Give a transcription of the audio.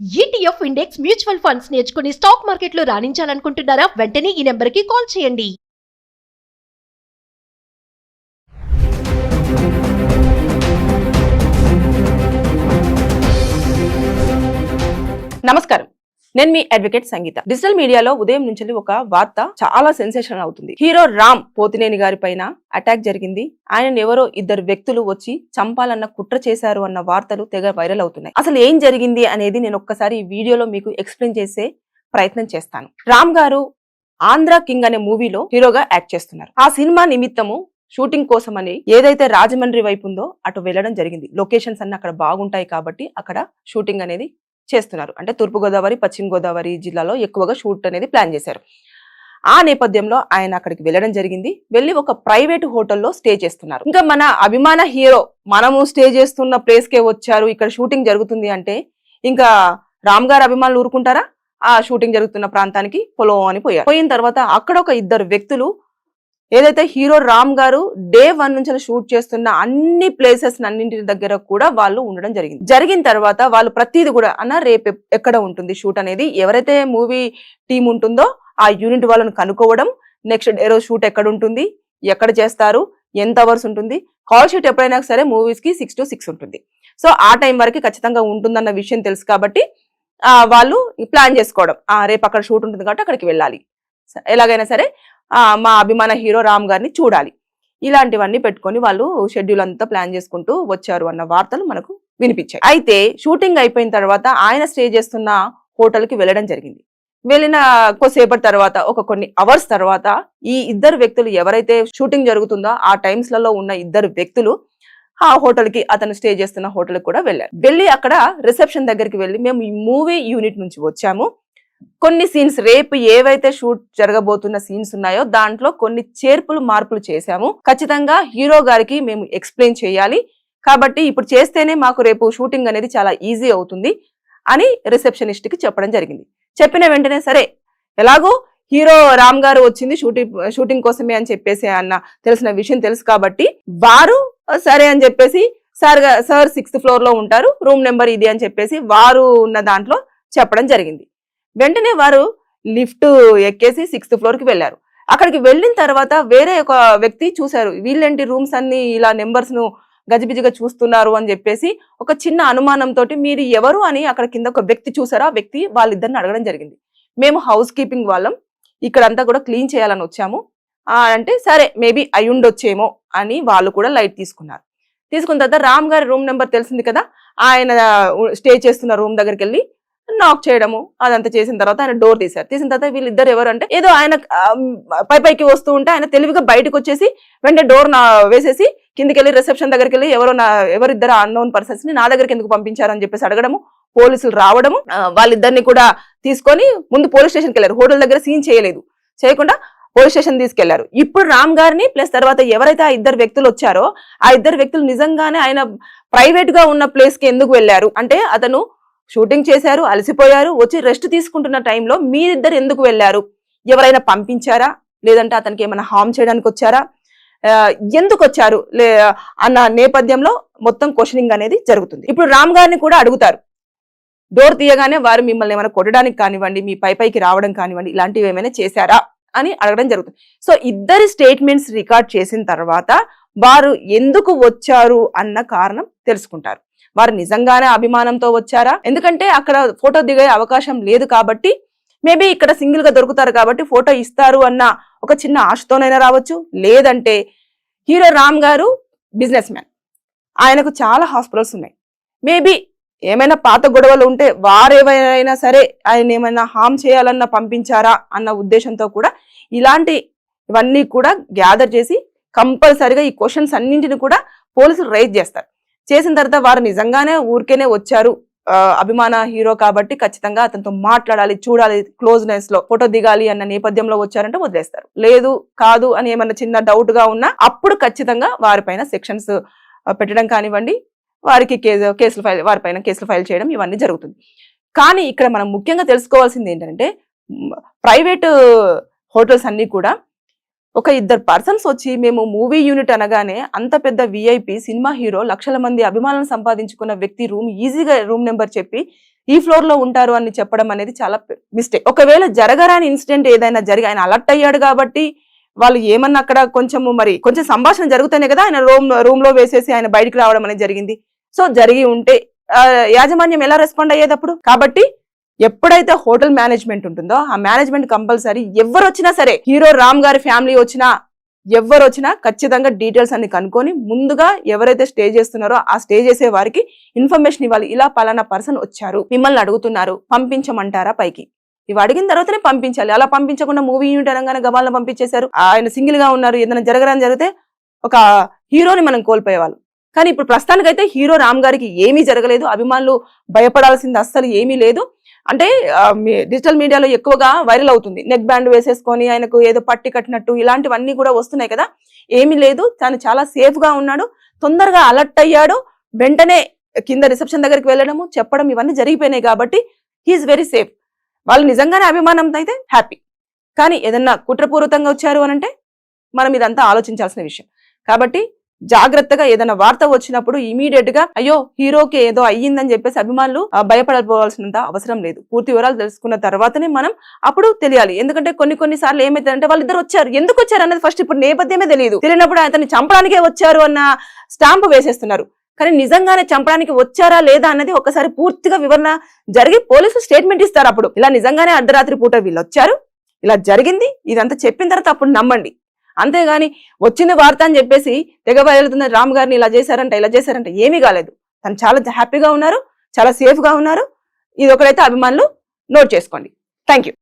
ETF index mutual funds నేర్చుకుని stock మార్కెట్లో రాణించాలనుకుంటున్నారా? వెంటనే ఈ నెంబర్కి కాల్ చేయండి. నమస్కారం. నేను మీ అడ్వకేట్ సంగీత. డిజిటల్ మీడియాలో ఉదయం నుంచి ఒక వార్త చాలా సెన్సేషన్ అవుతుంది. హీరో రామ్ పోతినేని గారి పైన అటాక్ జరిగింది. ఆయన ఎవరో ఇద్దరు వ్యక్తులు వచ్చి చంపాలన్న కుట్ర చేశారు అన్న వార్తలు తెగ వైరల్ అవుతున్నాయి. అసలు ఏం జరిగింది అనేది నేను ఒక్కసారి ఈ వీడియోలో మీకు ఎక్స్ప్లెయిన్ చేసే ప్రయత్నం చేస్తాను. రామ్ గారు ఆంధ్ర కింగ్ అనే మూవీలో హీరోగా యాక్ట్ చేస్తున్నారు. ఆ సినిమా నిమిత్తము షూటింగ్ కోసమని ఏదైతే రాజమండ్రి వైపు ఉందో అటు వెళ్ళడం జరిగింది. లొకేషన్స్ అన్ని అక్కడ బాగుంటాయి కాబట్టి అక్కడ షూటింగ్ అనేది చేస్తున్నారు. అంటే తూర్పుగోదావరి పశ్చిమ గోదావరి జిల్లాలో ఎక్కువగా షూట్ అనేది ప్లాన్ చేశారు. ఆ నేపథ్యంలో ఆయన అక్కడికి వెళ్ళడం జరిగింది. వెళ్ళి ఒక ప్రైవేట్ హోటల్లో స్టే చేస్తున్నారు. ఇంకా మన అభిమాన హీరో మనము స్టే చేస్తున్న ప్లేస్కే వచ్చారు. ఇక్కడ షూటింగ్ జరుగుతుంది అంటే ఇంకా రామ్ గారు అభిమానులు ఊరుకుంటారా? ఆ షూటింగ్ జరుగుతున్న ప్రాంతానికి పొలం అని పోయారు. పోయిన తర్వాత అక్కడ ఒక ఇద్దరు వ్యక్తులు ఏదైతే హీరో రామ్ గారు డే వన్ నుంచి షూట్ చేస్తున్న అన్ని ప్లేసెస్ అన్నింటి దగ్గర కూడా వాళ్ళు ఉండడం జరిగింది. జరిగిన తర్వాత వాళ్ళు ప్రతిది కూడా అన్న రేపు ఎక్కడ ఉంటుంది షూట్ అనేది ఎవరైతే మూవీ టీం ఉంటుందో ఆ యూనిట్ వాళ్ళని కనుక్కోవడం నెక్స్ట్ డే రోజు షూట్ ఎక్కడ ఉంటుంది ఎక్కడ చేస్తారు ఎంత అవర్స్ ఉంటుంది కాల్ షీట్ ఎప్పుడైనా సరే మూవీస్కి సిక్స్ టు సిక్స్ ఉంటుంది. సో ఆ టైం వరకు ఖచ్చితంగా ఉంటుందన్న విషయం తెలుసు కాబట్టి వాళ్ళు ప్లాన్ చేసుకోవడం. ఆ, రేపు అక్కడ షూట్ ఉంటుంది కాబట్టి అక్కడికి వెళ్ళాలి. ఎలాగైనా సరే మా అభిమాన హీరో రామ్ గారిని చూడాలి. ఇలాంటివన్నీ పెట్టుకొని వాళ్ళు షెడ్యూల్ అంతా ప్లాన్ చేసుకుంటూ వచ్చారు అన్న వార్తలు మనకు వినిపించాయి. అయితే షూటింగ్ అయిపోయిన తర్వాత ఆయన స్టే చేస్తున్న హోటల్కి వెళ్ళడం జరిగింది. వెళ్ళిన కొద్దిసేపటి తర్వాత ఒక కొన్ని అవర్స్ తర్వాత ఈ ఇద్దరు వ్యక్తులు ఎవరైతే షూటింగ్ జరుగుతుందో ఆ టైమ్స్లలో ఉన్న ఇద్దరు వ్యక్తులు ఆ హోటల్కి అతను స్టే చేస్తున్న హోటల్ కూడా వెళ్ళారు. వెళ్ళి అక్కడ రిసెప్షన్ దగ్గరికి వెళ్ళి మేము ఈ మూవీ యూనిట్ నుంచి వచ్చాము. కొన్ని సీన్స్ రేపు ఏవైతే షూట్ జరగబోతున్న సీన్స్ ఉన్నాయో దాంట్లో కొన్ని చేర్పులు మార్పులు చేశాము. ఖచ్చితంగా హీరో గారికి మేము ఎక్స్ప్లెయిన్ చేయాలి. కాబట్టి ఇప్పుడు చేస్తేనే మాకు రేపు షూటింగ్ అనేది చాలా ఈజీ అవుతుంది అని రిసెప్షనిస్ట్కి చెప్పడం జరిగింది. చెప్పిన వెంటనే సరే ఎలాగో హీరో రామ్ గారు వచ్చింది షూటింగ్ షూటింగ్ కోసమే అని చెప్పేసి అన్న తెలిసిన విషయం తెలుసు కాబట్టి వారు సరే అని చెప్పేసి సార్ సార్ సిక్స్త్ ఫ్లోర్లో ఉంటారు రూమ్ నెంబర్ ఇది అని చెప్పేసి వారు ఉన్న దాంట్లో చెప్పడం జరిగింది. వెంటనే వారు లిఫ్ట్ ఎక్కేసి సిక్స్త్ ఫ్లోర్కి వెళ్ళారు. అక్కడికి వెళ్ళిన తర్వాత వేరే ఒక వ్యక్తి చూశారు. వీళ్ళేంటి రూమ్స్ అన్ని ఇలా నెంబర్స్ను గజిబిజిగా చూస్తున్నారు అని చెప్పేసి ఒక చిన్న అనుమానంతో మీరు ఎవరు అని అక్కడ కింద ఒక వ్యక్తి చూసారు ఆ వ్యక్తి వాళ్ళిద్దరిని అడగడం జరిగింది. మేము హౌస్ కీపింగ్ వాళ్ళం. ఇక్కడంతా కూడా క్లీన్ చేయాలని వచ్చాము. అంటే సరే మేబీ అయ్యుండొచ్చేమో ఉండొచ్చేమో అని వాళ్ళు కూడా లైట్ తీసుకున్నారు. తీసుకున్న తర్వాత రామ్ గారి రూమ్ నెంబర్ తెలిసింది కదా? ఆయన స్టే చేస్తున్న రూమ్ దగ్గరికి వెళ్ళి నాక్ చేయడము అదంతా చేసిన తర్వాత ఆయన డోర్ తీశారు. తీసిన తర్వాత వీళ్ళిద్దరు ఎవరు అంటే ఏదో ఆయన పై పైకి వస్తూ ఉంటే ఆయన తెలివిగా బయటకు వచ్చేసి వెంటనే డోర్ నా వేసేసి కిందికి వెళ్ళి రిసెప్షన్ దగ్గరికి వెళ్ళి ఎవరో నా ఎవరిద్దరు అన్నోన్ పర్సన్స్ని నా దగ్గరికి ఎందుకు పంపించారని చెప్పేసి అడగడము పోలీసులు రావడము వాళ్ళిద్దరిని కూడా తీసుకొని ముందు పోలీస్ స్టేషన్కి వెళ్ళారు. హోటల్ దగ్గర సీన్ చేయలేదు. చేయకుండా పోలీస్ స్టేషన్ తీసుకెళ్ళారు. ఇప్పుడు రామ్ గారిని ప్లస్ తర్వాత ఎవరైతే ఆ ఇద్దరు వ్యక్తులు వచ్చారో ఆ ఇద్దరు వ్యక్తులు నిజంగానే ఆయన ప్రైవేట్గా ఉన్న ప్లేస్కి ఎందుకు వెళ్ళారు? అంటే అతను షూటింగ్ చేశారు అలసిపోయారు వచ్చి రెస్ట్ తీసుకుంటున్న టైంలో మీరిద్దరు ఎందుకు వెళ్ళారు? ఎవరైనా పంపించారా? లేదంటే అతనికి ఏమైనా హామ్ చేయడానికి వచ్చారా? ఎందుకు వచ్చారు? లే అన్న నేపథ్యంలో మొత్తం క్వశ్చనింగ్ అనేది జరుగుతుంది. ఇప్పుడు రామ్ గారిని కూడా అడుగుతారు. డోర్ తీయగానే వారు మిమ్మల్ని ఏమైనా కొట్టడానికి కానివ్వండి మీ పై పైకి రావడం కానివ్వండి ఇలాంటివి ఏమైనా చేశారా అని అడగడం జరుగుతుంది. సో ఇద్దరి స్టేట్మెంట్స్ రికార్డ్ చేసిన తర్వాత వారు ఎందుకు వచ్చారు అన్న కారణం తెలుసుకుంటారు. వారు నిజంగానే అభిమానంతో వచ్చారా? ఎందుకంటే అక్కడ ఫోటో దిగే అవకాశం లేదు కాబట్టి మేబీ ఇక్కడ సింగిల్గా దొరుకుతారు కాబట్టి ఫోటో ఇస్తారు అన్న ఒక చిన్న ఆశతోనైనా రావచ్చు. లేదంటే హీరో రామ్ గారు బిజినెస్ మ్యాన్. ఆయనకు చాలా హాస్పిటల్స్ ఉన్నాయి. మేబీ ఏమైనా పాత గొడవలు ఉంటే వారేవైనా సరే ఆయన ఏమైనా హామ్ చేయాలన్న పంపించారా అన్న ఉద్దేశంతో కూడా ఇలాంటి ఇవన్నీ కూడా గ్యాదర్ చేసి కంపల్సరిగా ఈ క్వశ్చన్స్ అన్నింటిని కూడా పోలీసులు రైజ్ చేస్తారు. చేసిన తర్వాత వారు నిజంగానే ఊరికేనే వచ్చారు. అభిమాన హీరో కాబట్టి ఖచ్చితంగా అతనితో మాట్లాడాలి చూడాలి క్లోజ్నెస్లో ఫోటో దిగాలి అన్న నేపథ్యంలో వచ్చారంటే వదిలేస్తారు. లేదు కాదు అని ఏమన్నా చిన్న డౌట్గా ఉన్నా అప్పుడు ఖచ్చితంగా వారిపైన సెక్షన్స్ పెట్టడం కానివ్వండి వారికి కేసు కేసులు ఫైల్ వారిపైన కేసులు ఫైల్ చేయడం ఇవన్నీ జరుగుతుంది. కానీ ఇక్కడ మనం ముఖ్యంగా తెలుసుకోవాల్సింది ఏంటంటే ప్రైవేట్ హోటల్స్ అన్ని కూడా ఒక ఇద్దరు పర్సన్స్ వచ్చి మేము మూవీ యూనిట్ అనగానే అంత పెద్ద విఐపి సినిమా హీరో లక్షల మంది అభిమానులను సంపాదించుకున్న వ్యక్తి రూమ్ ఈజీగా రూమ్ నెంబర్ చెప్పి ఈ ఫ్లోర్లో ఉంటారు అని చెప్పడం అనేది చాలా మిస్టేక్ ఒకవేళ జరగరాని ఇన్సిడెంట్ ఏదైనా జరిగి ఆయన అలర్ట్ అయ్యాడు కాబట్టి వాళ్ళు ఏమన్నా అక్కడ కొంచెము మరి కొంచెం సంభాషణ జరుగుతూనే కదా ఆయన రూమ్ రూమ్లో వేసేసి ఆయన బయటికి రావడం అనేది జరిగింది. సో జరిగి ఉంటే యాజమాన్యం ఎలా రెస్పాండ్ అయ్యేటప్పుడు కాబట్టి ఎప్పుడైతే హోటల్ మేనేజ్మెంట్ ఉంటుందో ఆ మేనేజ్మెంట్ కంపల్సరీ ఎవరు వచ్చినా సరే హీరో రామ్ గారి ఫ్యామిలీ వచ్చినా ఎవరు వచ్చినా ఖచ్చితంగా డీటెయిల్స్ అన్ని కనుక్కొని ముందుగా ఎవరైతే స్టే చేస్తున్నారో ఆ స్టే చేసే వారికి ఇన్ఫర్మేషన్ ఇవ్వాలి. ఇలా పలానా పర్సన్ వచ్చారు మిమ్మల్ని అడుగుతున్నారు పంపించమంటారా పైకి? ఇవి అడిగిన తర్వాతనే పంపించాలి. అలా పంపించకుండా మూవీ యూనిట్ అనగానే గబాలను పంపించేశారు. ఆయన సింగిల్గా ఉన్నారు. ఏదైనా జరగరాని జరిగితే ఒక హీరోని మనం కోల్పోయేవాళ్ళం. కానీ ఇప్పుడు ప్రస్తుతానికైతే హీరో రామ్ గారికి ఏమీ జరగలేదు. అభిమానులు భయపడాల్సింది అస్సలు ఏమీ లేదు. అంటే డిజిటల్ మీడియాలో ఎక్కువగా వైరల్ అవుతుంది. నెక్ బ్యాండ్ వేసేసుకొని ఆయనకు ఏదో పట్టి కట్టినట్టు ఇలాంటివన్నీ కూడా వస్తున్నాయి కదా. ఏమీ లేదు. తను చాలా సేఫ్గా ఉన్నాడు. తొందరగా అలర్ట్ అయ్యాడు. వెంటనే కింద రిసెప్షన్ దగ్గరికి వెళ్ళడము చెప్పడం ఇవన్నీ జరిగిపోయినాయి కాబట్టి హీఈస్ వెరీ సేఫ్ వాళ్ళు నిజంగానే అభిమానంతో అయితే హ్యాపీ కానీ ఏదన్నా కుట్రపూరితంగా వచ్చారు అని అంటే మనం ఇదంతా ఆలోచించాల్సిన విషయం. కాబట్టి జాగ్రత్తగా ఏదైనా వార్త వచ్చినప్పుడు ఇమీడియట్గా అయ్యో హీరోకి ఏదో అయ్యిందని చెప్పేసి అభిమానులు ఆ, భయపడపోవాల్సినంత అవసరం లేదు. పూర్తి వివరాలు తెలుసుకున్న తర్వాతనే మనం అప్పుడు తెలియాలి. ఎందుకంటే కొన్ని కొన్ని సార్లు ఏమైతుందంటే వాళ్ళిద్దరు వచ్చారు. ఎందుకు వచ్చారు అన్నది ఫస్ట్ ఇప్పుడు నేపథ్యమే తెలియదు. తెలియనప్పుడు అతన్ని చంపడానికే వచ్చారు అన్న స్టాంప్ వేసేస్తున్నారు. కానీ నిజంగానే చంపడానికి వచ్చారా లేదా అన్నది ఒకసారి పూర్తిగా వివరణ జరిగి పోలీసులు స్టేట్మెంట్ ఇస్తారు అప్పుడు. ఇలా నిజంగానే అర్ధరాత్రి పూట వీళ్ళు వచ్చారు ఇలా జరిగింది. ఇదంతా చెప్పిన తర్వాత అప్పుడు నమ్మండి. అంతేగాని వచ్చింది వార్త అని చెప్పేసి తెగ బయలుతుంది రామ్ గారిని ఇలా చేశారంట ఇలా చేశారంట ఏమీ కాలేదు. తను చాలా హ్యాపీగా ఉన్నారు చాలా సేఫ్గా ఉన్నారు. ఇది ఒకరైతే అభిమానులు నోట్ చేసుకోండి. Thank you.